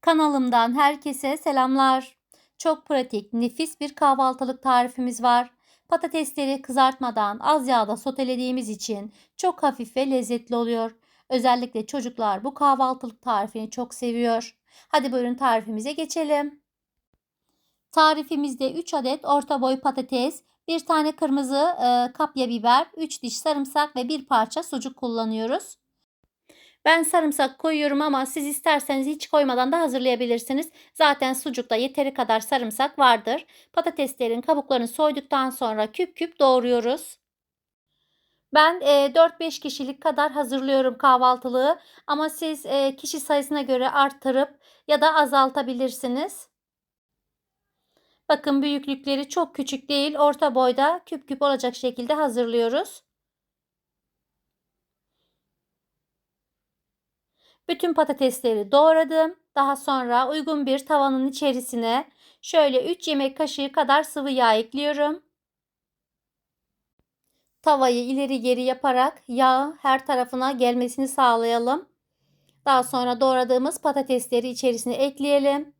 Kanalımdan herkese selamlar. Çok pratik, nefis bir kahvaltılık tarifimiz var. Patatesleri kızartmadan az yağda sotelediğimiz için çok hafif ve lezzetli oluyor. Özellikle çocuklar bu kahvaltılık tarifini çok seviyor. Hadi buyurun tarifimize geçelim. Tarifimizde 3 adet orta boy patates, bir tane kırmızı e, kapya biber, 3 diş sarımsak ve bir parça sucuk kullanıyoruz. Ben sarımsak koyuyorum ama siz isterseniz hiç koymadan da hazırlayabilirsiniz. Zaten sucukta yeteri kadar sarımsak vardır. Patateslerin kabuklarını soyduktan sonra küp küp doğruyoruz. Ben e, 4-5 kişilik kadar hazırlıyorum kahvaltılığı ama siz e, kişi sayısına göre arttırıp ya da azaltabilirsiniz. Bakın büyüklükleri çok küçük değil, orta boyda küp küp olacak şekilde hazırlıyoruz. Bütün patatesleri doğradım. Daha sonra uygun bir tavanın içerisine şöyle 3 yemek kaşığı kadar sıvı yağ ekliyorum. Tavayı ileri geri yaparak yağ her tarafına gelmesini sağlayalım. Daha sonra doğradığımız patatesleri içerisine ekleyelim.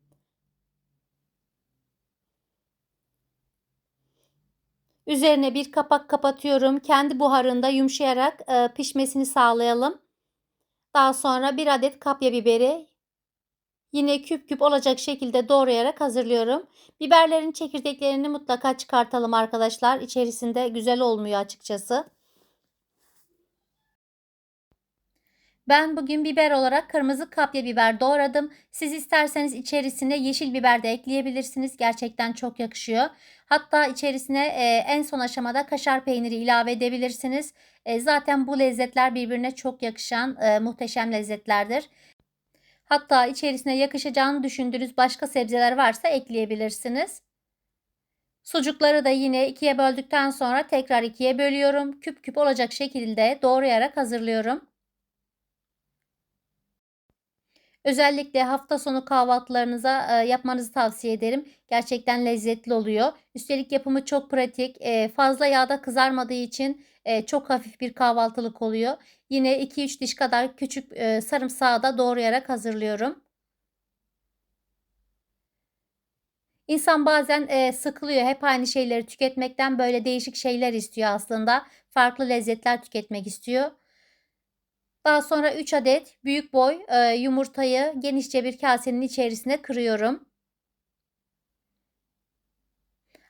Üzerine bir kapak kapatıyorum. Kendi buharında yumuşayarak pişmesini sağlayalım. Daha sonra bir adet kapya biberi yine küp küp olacak şekilde doğrayarak hazırlıyorum. Biberlerin çekirdeklerini mutlaka çıkartalım arkadaşlar. İçerisinde güzel olmuyor açıkçası. Ben bugün biber olarak kırmızı kapya biber doğradım. Siz isterseniz içerisine yeşil biber de ekleyebilirsiniz. Gerçekten çok yakışıyor. Hatta içerisine e, en son aşamada kaşar peyniri ilave edebilirsiniz. E, zaten bu lezzetler birbirine çok yakışan e, muhteşem lezzetlerdir. Hatta içerisine yakışacağını düşündüğünüz başka sebzeler varsa ekleyebilirsiniz. Sucukları da yine ikiye böldükten sonra tekrar ikiye bölüyorum. Küp küp olacak şekilde doğrayarak hazırlıyorum. Özellikle hafta sonu kahvaltılarınıza e, yapmanızı tavsiye ederim. Gerçekten lezzetli oluyor. Üstelik yapımı çok pratik. E, fazla yağda kızarmadığı için e, çok hafif bir kahvaltılık oluyor. Yine 2-3 diş kadar küçük sarımsağı da doğrayarak hazırlıyorum. İnsan bazen e, sıkılıyor. Hep aynı şeyleri tüketmekten böyle değişik şeyler istiyor aslında. Farklı lezzetler tüketmek istiyor. Daha sonra 3 adet büyük boy e, yumurtayı genişçe bir kasenin içerisine kırıyorum.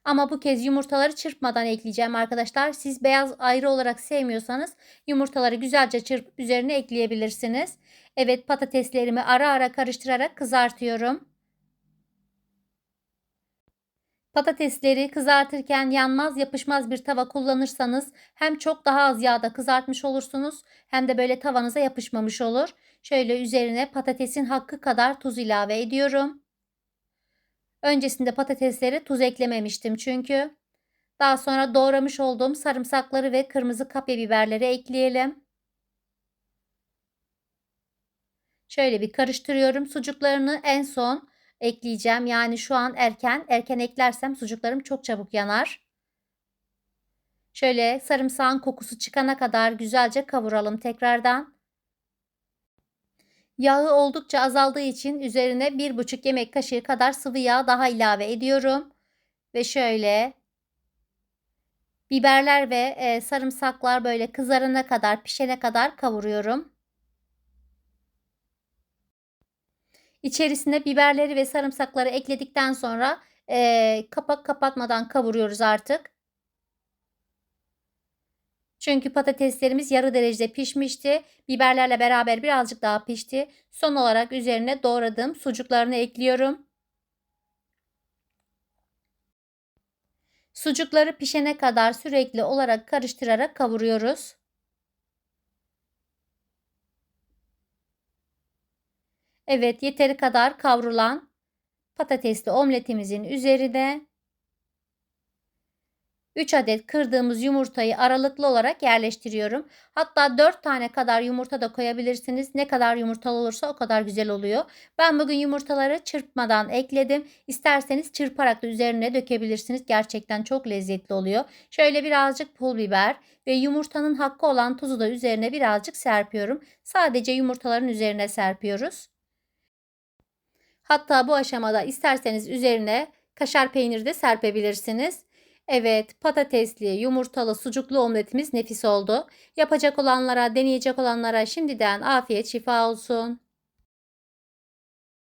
Ama bu kez yumurtaları çırpmadan ekleyeceğim arkadaşlar. Siz beyaz ayrı olarak sevmiyorsanız yumurtaları güzelce çırpıp üzerine ekleyebilirsiniz. Evet patateslerimi ara ara karıştırarak kızartıyorum. Patatesleri kızartırken yanmaz yapışmaz bir tava kullanırsanız hem çok daha az yağda kızartmış olursunuz hem de böyle tavanıza yapışmamış olur. Şöyle üzerine patatesin hakkı kadar tuz ilave ediyorum. Öncesinde patateslere tuz eklememiştim çünkü. Daha sonra doğramış olduğum sarımsakları ve kırmızı kapya biberleri ekleyelim. Şöyle bir karıştırıyorum. Sucuklarını en son ekleyeceğim. Yani şu an erken. Erken eklersem sucuklarım çok çabuk yanar. Şöyle sarımsağın kokusu çıkana kadar güzelce kavuralım tekrardan. Yağı oldukça azaldığı için üzerine 1,5 yemek kaşığı kadar sıvı yağ daha ilave ediyorum. Ve şöyle biberler ve e, sarımsaklar böyle kızarana kadar pişene kadar kavuruyorum. İçerisine biberleri ve sarımsakları ekledikten sonra e, kapak kapatmadan kavuruyoruz artık. Çünkü patateslerimiz yarı derecede pişmişti. Biberlerle beraber birazcık daha pişti. Son olarak üzerine doğradığım sucuklarını ekliyorum. Sucukları pişene kadar sürekli olarak karıştırarak kavuruyoruz. Evet yeteri kadar kavrulan patatesli omletimizin üzerine 3 adet kırdığımız yumurtayı aralıklı olarak yerleştiriyorum. Hatta 4 tane kadar yumurta da koyabilirsiniz. Ne kadar yumurtalı olursa o kadar güzel oluyor. Ben bugün yumurtaları çırpmadan ekledim. İsterseniz çırparak da üzerine dökebilirsiniz. Gerçekten çok lezzetli oluyor. Şöyle birazcık pul biber ve yumurtanın hakkı olan tuzu da üzerine birazcık serpiyorum. Sadece yumurtaların üzerine serpiyoruz. Hatta bu aşamada isterseniz üzerine kaşar peyniri de serpebilirsiniz. Evet, patatesli, yumurtalı, sucuklu omletimiz nefis oldu. Yapacak olanlara, deneyecek olanlara şimdiden afiyet şifa olsun.